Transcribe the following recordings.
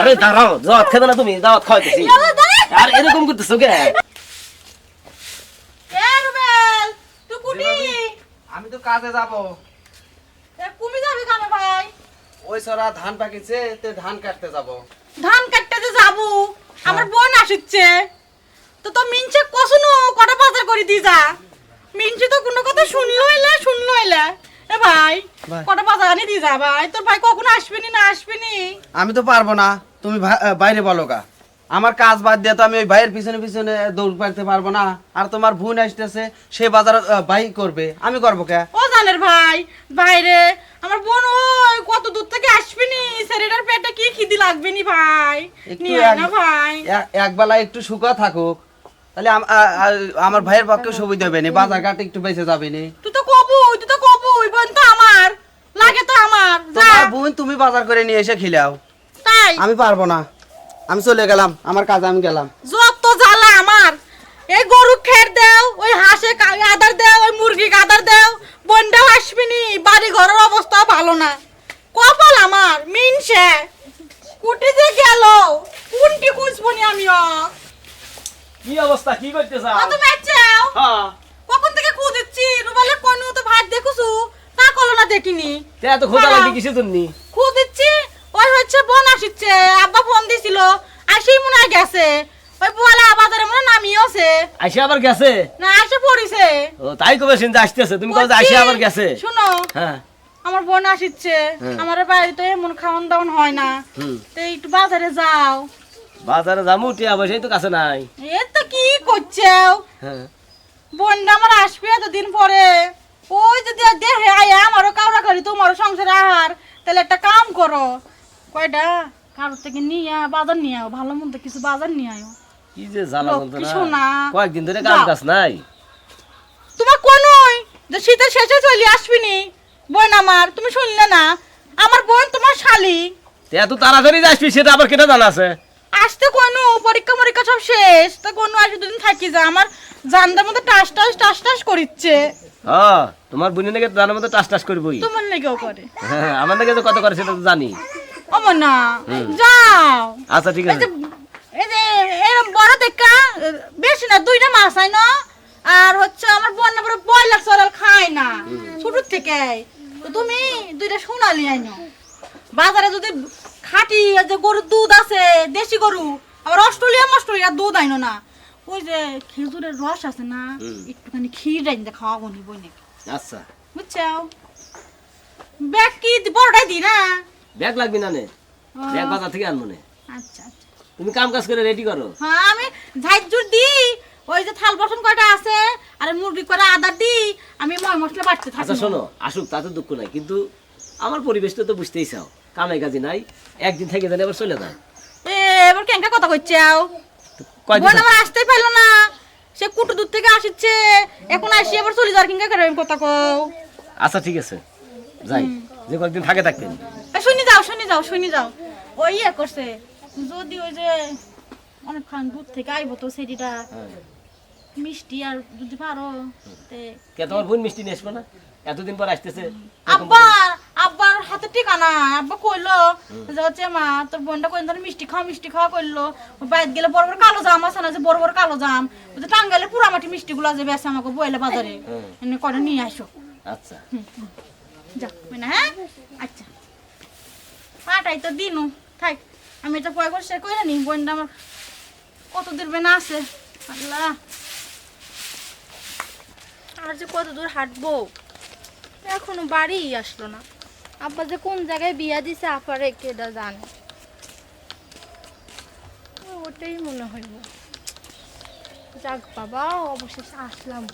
আরে দাঁড়াও দাওয়াত খেবে না তুমি দাওয়াত খাওয়াইতেছি। আর এরকম করতেছো কে? আমি তো কাজে যাব। কুমি যাবি কেন ভাই? ওই সরা ধান পাকিছে তে ধান কাটতে যাব। ধান কাটতে যে যাব আমার বোন আসছে। তো তো মিনছে কসুনো কটা বাজার করে দি যা। মিনছে তো কোনো কথা শুনলো এলে শুনলো এলে ভাই। কটা বাজার আনি দি যা ভাই? তোর ভাই কখন আসবেনি না আসবেনি? আমি তো পারব না। তুমি বাইরে বলো গা। আমার কাজ বাদ দিয়ে তো আমি ওই ভাইয়ের পিছনে পিছনে দৌড় পাইতে পারব না। আর তোমার বোন আসতেছে সে বাজার ভাই করবে। আমি করব কে? ও জানের ভাই বাইরে। আমার বোন ওই কত দূর থেকে আসবেনি? শরীরের পেটে কি খিদি লাগবে নি ভাই? একটু নিয়ে না ভাই। এক- একবেলা একটু শুকা থাকুক। তাহলে আমার ভাইয়ের পক্ষে সুবিধা হবে না। বাজার ঘাট একটু বেঁচে যাবে নি। তুই তো কবুই তুই তো কবুই বোন তো আমার। লাগে তো আমার তোমার বোন তুমি বাজার করে নিয়ে এসে খিলাও। তাই? আমি পারব না। আমি চলে গেলাম আমার কাজ আমি গেলাম। যত জ্বালা আমার। এই গরু খের দেও ওই হাঁসে আদার দেও ওই মুরগি আদার দেও বন্ডাও আসবিনি বাড়ি ঘরের অবস্থা ভালো না। কপাল আমার মিনছে কুটি যে গেল কোনটি খুঁজবনি আমি কি অবস্থা? কি করতেছ? কত বেচাও হ্যাঁ কখন থেকে খুঁজেছি রুবালে কোন তো ভাত দেখুছু তা কলো না দেখিনি। এত খোঁজা লাগি কিছু জন্যি? খুঁজেছি ওই হচ্ছে বোন আসছে আব্বা ফোন দিছিল আসেই মনে গেছে। ওই বলা বাজারে মনে নামিয়েছে আইসে আবার গেছে? না এসে পড়িছে। ও তাই কবে শুনতে আসতেছে? তুমি কবে আইসে আবার গেছে? শুনো হ্যাঁ। আমার বোন আসছে। হ্যাঁ। আমার বাড়িতে এমন খাওয়ান দাওয়ান হয় না। তো একটু বাজারে যাও। বাজারে যাব টিয়া পয়সাই তো কাছে নাই। এ তো কি করছ? হ্যাঁ। বোনটা আমার আসবে এতদিন পরে। ওই যদি আয় আমারও কাউরা করি তোমারও সংসার আহার তাহলে একটা কাম করো। কয়টা কারোর থেকে নিয়ে বাজার নিয়ে ভালো মন্দ কিছু বাজার নিয়ে আয় কি যে জ্বালা না। কয়েকদিন ধরে কাজ কাজ নাই। তোমার কোনই যে শীতের শেষে চলে আসবিনি? বোন আমার তুমি শুনলে না? আমার বোন তোমার শালি। তে এত তাড়াতাড়ি আসবি সেটা আবার কেটে জানা আছে। আসতে কোনো পরীক্ষা মরীক্ষা সব শেষ। তা কোনো আসবে দুদিন থাকি যা আমার জানদার মধ্যে টাস টাস টাস টাস করিচ্ছে। হ্যাঁ তোমার বোনের নাকি জানার মতো টাস টাস করবই তোমার করে? হ্যাঁ আমার নাকি কত করে সেটা তো জানি। অমর না যাও। আচ্ছা ঠিক আছে। এই যে এরকম বড় দেখা বেশি না দুইটা মাছ না। আর হচ্ছে আমার বোন না ব্রয়লার সরাল খায় না। থেকে। তো তুমি দুইটা সোনালি বাজারে যদি খাঁটি যে গরুর দুধ আছে দেশি গরু আবার অস্ট্রেলিয়া অস্ট্রেলিয়া দুধ আইনো না। ওই যে খেজুরের রস আছে না একটুখানি ক্ষীর বই নাকি আচ্ছা। ব্যাগ কি বড়টাই দি না? ব্যাগ লাগবি না নে? ব্যাগ বাজার থেকে আনব নে। আচ্ছা আচ্ছা। তুমি কাম কাজ করে রেডি করো। হ্যাঁ আমি ঝাইজুর দি ওই যে থাল বাসন কয়টা আছে আর মুরগি করে আদা দি আমি ময় মশলা বাড়তে থাকি আচ্ছা শোনো আসুক তাতে দুঃখ নাই কিন্তু আমার পরিবেশটা তো বুঝতেই চাও। কামাই কাজে নাই একদিন থেকে জানি আবার চলে যায় এ এবার কেঙ্কা কথা কইছাও কয়দিন বোন আমার আসতেই পারল না। সে কুটু দূর থেকে আসছে এখন আসি আবার চলে যাওয়ার কিঙ্কা করে কথা কও। আচ্ছা ঠিক আছে। যাই। যে কয়েকদিন থাকে থাকতেন শুনি যাও শুনি যাও শুনি যাও। ওই ইয়ে করছে। যদি ওই যে অনেকক্ষণ দূর থেকে আইবো তো সেটিটা মিষ্টি আর যদি পারো কে তোমার বোন মিষ্টি নিয়ে আসব না? এতদিন পর আসতেছে। আব্বা! আব্বার হাতে ঠিকানা আব্বা কইলো যে হচ্ছে মা তোর বোনটা কইন ধরে মিষ্টি খাওয়া মিষ্টি খাওয়া কইলো। বাইরে গেলে বড় বড় কালো জাম আছে না যে বড় বড় কালো জাম। টাঙ্গাইলে পুরামাটি মিষ্টি গুলো যে বেছে আমাকে বইলে বাজারে। এনে করে নিয়ে আসো। আচ্ছা। যা না হ্যাঁ? আচ্ছা। পাটাই তো দিনু। থাক আমি এটা পয় করে সে কইরা নি। বোনটা আমার কত দূর বেনা আছে। আল্লাহ। আর যে কত দূর হাঁটবো। এখনও বাড়ি আসলো না। আব্বা যে কোন জায়গায় বিয়া দিছে আপারে কেডা জানে? ওটাই মনে হইব। যাক বাবা, অবশেষে আসলাম।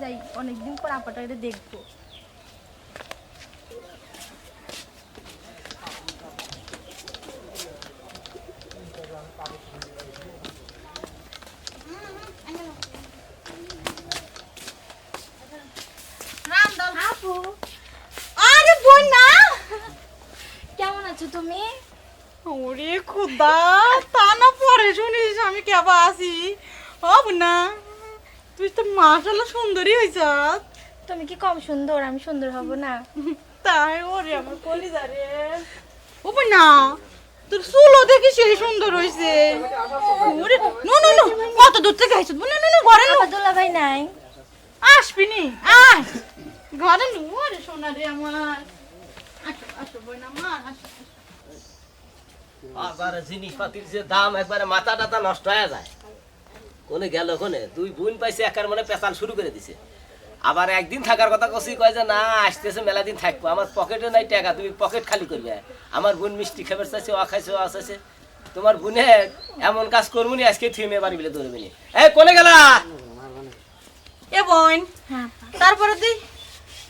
যাই, অনেকদিন পর আপাটা এটা দেখব রামদাল আপু আরে বোন না কেমন আছো তুমি? ওরে খুদা তা না পরে শুনিস আমি কেবা আছি হব না। তুই তো মাশাল্লাহ সুন্দরী হয়েছ তুমি কি কম সুন্দর আমি সুন্দর হব না? তাই ওরে আমার কলিজা রে। ও না। তোর চুলো সেই সুন্দর হইছে। ওরে নো নো নো কত দূর থেকে আইছো? নো নো নো ঘরে নো। দুলা ভাই নাই। আসবি নি? আয়। ঘরে নো। ওরে সোনা রে আমার। আসো আসো বইনা আমার আসো। আবার জিনিসপাতির যে দাম একবারে মাথা টাথা নষ্ট হয়ে যায়। কোনে গেল কোনে? দুই বোন পাইছে একার মানে পেঁচাল শুরু করে দিছে। আবার একদিন থাকার কথা কছি কয় যে না আসতেছে মেলা দিন থাকব। আমার পকেটে নাই টাকা তুমি পকেট খালি করবে। আমার বোন মিষ্টি খাবার চাইছে ও খাইছে ও চাইছে। তোমার বোনে এমন কাজ করব নি আজকে থিমে বাড়ি বিলে ধরবে নি। এই কোনে গেলা? এ বোন হ্যাঁ তারপরে তুই?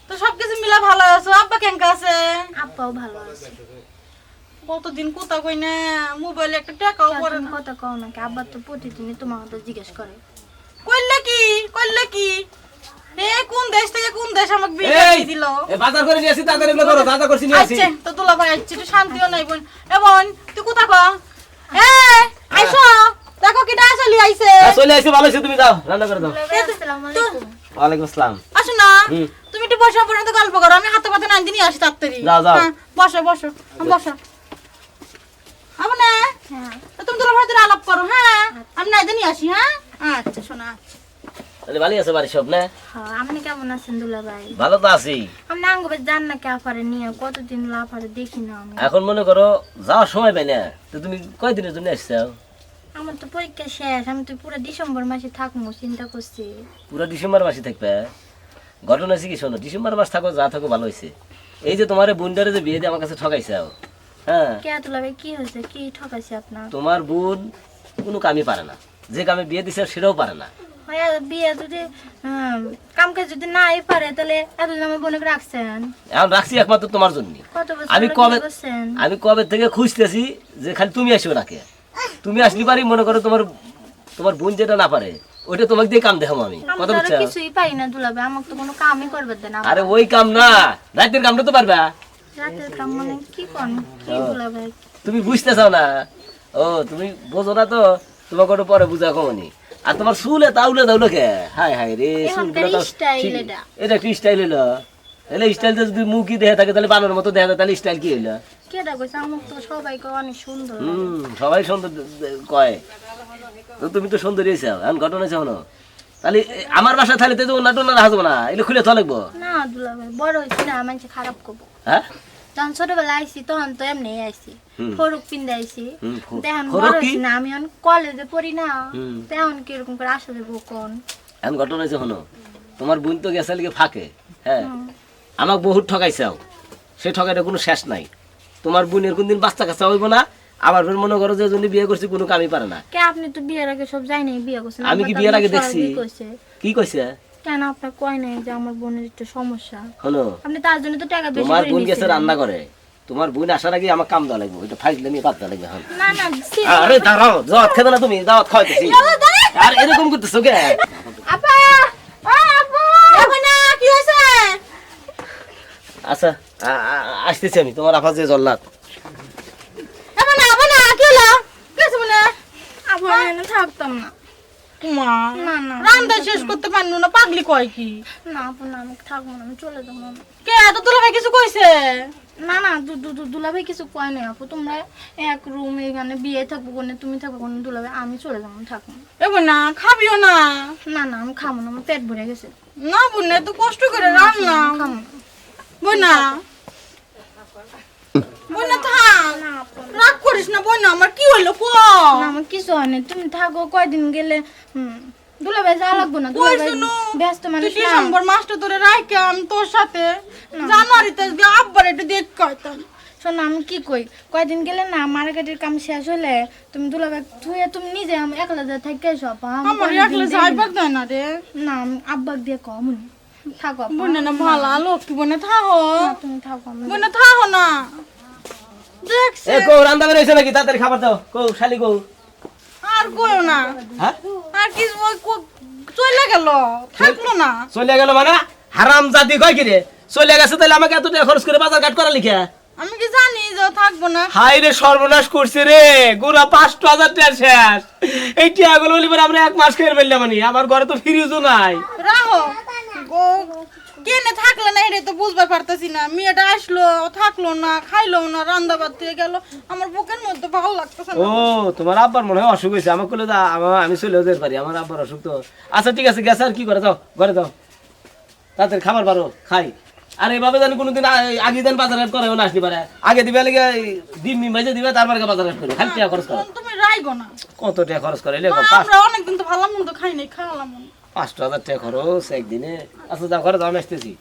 তো সবকিছু মিলা ভালো আছো। আব্বা কেঙ্কা আছে? আব্বাও ভালো আছে। কতদিন কোথা কই না মোবাইলে একটা টাকাও পড়ে না। কথা কও নাকি আব্বা তো প্রতিদিনই তোমার তো জিজ্ঞেস করে। কইলে কি কইলে কি? এ কোন দেশ থেকে কোন দেশ আমাকে বিয়ে দিয়ে দিল? এ বাজার করে নিয়ে আসি তাড়াতাড়ি এগুলো করো বাজার করছি নিয়ে আসি। আচ্ছা তো তোলা ভাই আসছে একটু শান্তিও নাই বোন। এ বোন তুই কোথা কো? এ আইসো দেখো কিটা চলি আইছে। হ্যাঁ, চলে আসি ভালো আছি তুমি যাও রান্না করে দাও। আসসালামু আলাইকুম। আসসালাম। আসো না তুমি একটু বসে পর্যন্ত গল্প করো আমি হাতে পাতে নাইন দিনই আসি তাড়াতাড়ি। যাও, যাও। হ্যাঁ, বসো বসো বসো। না হ্যাঁ। তো তুমি তোলা ভাই আলাপ করো হ্যাঁ? আমি নাই দিনই আসি হ্যাঁ? আচ্ছা শোনা আচ্ছা। তাহলে ভালোই আছে বাড়ি সব না? হ্যাঁ আপনি কেমন আছেন দুলা ভাই? ভালো তো আছি। আপনি আঙ্গবে যান না কে আপারে নিয়ে কতদিন লাফারে দেখি না আমি। এখন মনে করো যাওয়ার সময় পাই না। তো তুমি কয়দিনের জন্য আসছো? আমার তো পরীক্ষা শেষ আমি তো পুরো ডিসেম্বর মাসে থাকব চিন্তা করছি। পুরো ডিসেম্বর মাসে থাকবে? ঘটনা আছে কি শোনো ডিসেম্বর মাস থাকো যা থাকো ভালো হয়েছে। এই যে তোমার বুনডারে যে বিয়ে দিয়ে আমার কাছে ঠকাইছে হ্যাঁ। কে দুলা কি হয়েছে? কি ঠকাইছে আপনার? তোমার বোন কোনো কামই পারে না। যে কামে বিয়ে দিছে সেটাও পারে না। হ্যাঁ, বিয়ে যদি কামকে যদি নাই পারে তাহলে এতদিন আমার বোনকে রাখছেন? এখন রাখছি একমাত্র তোমার জন্য। আমি কবে আমি কবে থেকে খুঁজতেছি যে খালি তুমি আসবে নাকি? তুমি আসলি পারি মনে করো তোমার তোমার বোন যেটা না পারে ওইটা তোমাকে দিয়ে কাম দেখাবো আমি। আমি কথা তো বুঝছ? কিছুই পারি না দুলাবে আমাকে তো কোনো কামই করবে না। আরে ওই কাম না রাতের কামটা তো পারবা। মানে তুমি বুঝতে চাও না? ও তুমি বোঝো না তো? তোমাকে পরে বুঝা কমনি আর তোমার চুলে তাউলে তাউলে কে? হাই হাই রে তো এটা। কি স্টাইল হলো? তাহলে স্টাইলটা যদি মুখই দেখে থাকে তাহলে বানর মতো দেখা তাহলে স্টাইল কি হইল তো সবাই সুন্দর কয়। তো তুমি তো সুন্দর হয়েছে এখন ঘটনা আছে হলো তাহলে আমার বাসা থাকলে তো অন্য টন্য হাসবো না এগুলো খুলে থ লাগবো? না দুলাবে বড় হয়েছি না মানুষ খারাপ করব। হ্যাঁ? যখন ছোটবেলা আইসি তখন তো এমনি হুম। ফরুক পিন্দে দেখেন ফরক বড় কি? হয়েছি না আমি এখন কলেজে পড়ি না। তেমন কীরকম করে আসলে কোন? এখন ঘটনা আছে হলো তোমার বোন তো গেছে লিগে ফাঁকে হ্যাঁ? আমাকে বহুত ঠকাইছাও সে ঠকাইটা কোনো শেষ নাই। তোমার বোনের কোনদিন বাচ্চা কাচ্চা হইব না আবার ফের মনে করো যে জন্য বিয়ে করছি কোনো কামই পারে না। কে আপনি তো বিয়ের আগে সব যাই নাই বিয়ে করছেন আমি কি বিয়ের আগে দেখছি? কি কইছে? কেন আপনার কয় নাই যে আমার বোনের একটু সমস্যা? হলো আপনি তার জন্য তো টাকা বেশি তোমার বোন গেছে রান্না করে। তোমার বোন আসার আগে আমার কাম দেওয়া লাগবে ওইটা ফাইলে নিয়ে বাদ দেওয়া লাগবে না না আরে দাঁড়াও দাওয়াত খেতে না তুমি দাওয়াত খাওয়াইতেছি। আর এরকম করতেছো কে? আপা ও আপু। না কি হইছে? আচ্ছা আসতেছি আমি তোমার আফা যে জল্লাদ এখন না আপা না কি হলো কি হইছে মনে আবার থাকতাম না। মা না না রান্না শেষ করতে পারনু না পাগলি কয় কি? না আপু না আমি থাকব না আমি চলে যাব না কে এত তোলা কিছু কইছে? না না দু দু দু- দুলাভাই কিছু কয় নাই আপু। তোমরা এক রুম এখানে বিয়ে থাকব কোনে তুমি থাকব কোনে দুলাভাই আমি চলে যাব থাকব না। না খাবিও না। না না আমি খাব না আমার পেট ভরে গেছে। না বোনে তো কষ্ট করে রান্না। খাব বোনা বোনা থাক রাগ করিস না বোনা আমার কি হলো কো না আমার কিছু হয় না তুমি থাকো কয়দিন গেলে হুম দুলাভাই যা লাগবো না? দুলাভাই শুনো, ব্যস্ত তুই মানুষ না। ডিসেম্বর মাসটা ধরে রাখে আমি তোর সাথে জানুয়ারিতে আব্বার একটু দেখ কয়তাম। শোনো আমি কি কই? কয়দিন গেলে না মার্কেটের কাম শেষ হলে তুমি দুলাভাই থুয়ে তুমি নিজে আমি একলা যা থেকে সব আমার একলা যাইবার দেয় না রে। না আমি আব্বাক দিয়ে কম থাকো বোনে না ভালো লক্ষ্মী বোনে থাকো। তুমি থাকো বোনে থাকো না। দেখছি। এ কৌ রান্না বেরিয়েছে নাকি? তাড়াতাড়ি খাবার দাও। কৌ শালি কৌ। আর কইও না। হ্যাঁ? আর কি চলে গেল থাকল না। চলে গেল মানে? হারাম জাতি কয় কি রে চলে গেছে তাহলে আমাকে এত টাকা খরচ করে বাজার ঘাট করা লিখে? আমি কি জানি যে থাকব না। হাই রে সর্বনাশ করছে রে। গোড়া পাঁচটা হাজার টাকা শেষ। এই টাকাগুলো হলে আমরা এক মাস খেয়ে ফেললাম আমার ঘরে তো ফ্রিজও নাই। রাহো কেনে থাকলে না এটা তো বুঝবার পারতেছি না। মেয়েটা আসলো থাকল না খাইলো না রান্না বাদ দিয়ে গেল। আমার বুকের মধ্যে ভালো লাগতেছে ও তোমার আব্বার মনে হয় অসুখ হয়েছে। আমার কোলে দা আমা- চলে যেতে পারি। আমার আব্বার অসুখ তো আচ্ছা ঠিক আছে গেছে আর কি করে? দাও ঘরে দাও তাদের খাবার পারো খাই। আর এভাবে জানি কোনোদিন আগে দিন বাজার হাট করে না আসতে পারে। আগে দিবে লেগে ডিম মিম ভেজে দিবে তারপরে বাজার হাট করবে। খালি টাকা খরচ করে। তুমি রাইগো না। কত টাকা খরচ করে আমরা অনেকদিন তো ভালো মন্দ খাই নাই খাওয়ালাম পাঁচটা হাজার টাকা খরচ একদিনে। আচ্ছা যা ঘরে দাম আসতেছি।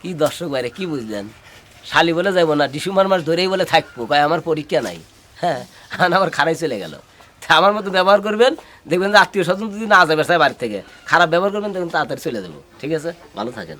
কি দর্শক বাইরে কি বুঝলেন? শালি বলে যাব না ডিসেম্বর মাস ধরেই বলে থাকব, কয় আমার পরীক্ষা নাই। হ্যাঁ আমার খারাই চলে গেল। আমার মতো ব্যবহার করবেন, দেখবেন যে আত্মীয় স্বজন যদি না যাবে বাড়ি থেকে, খারাপ ব্যবহার করবেন, দেখবেন তাড়াতাড়ি চলে যাব। ঠিক আছে? ভালো থাকেন।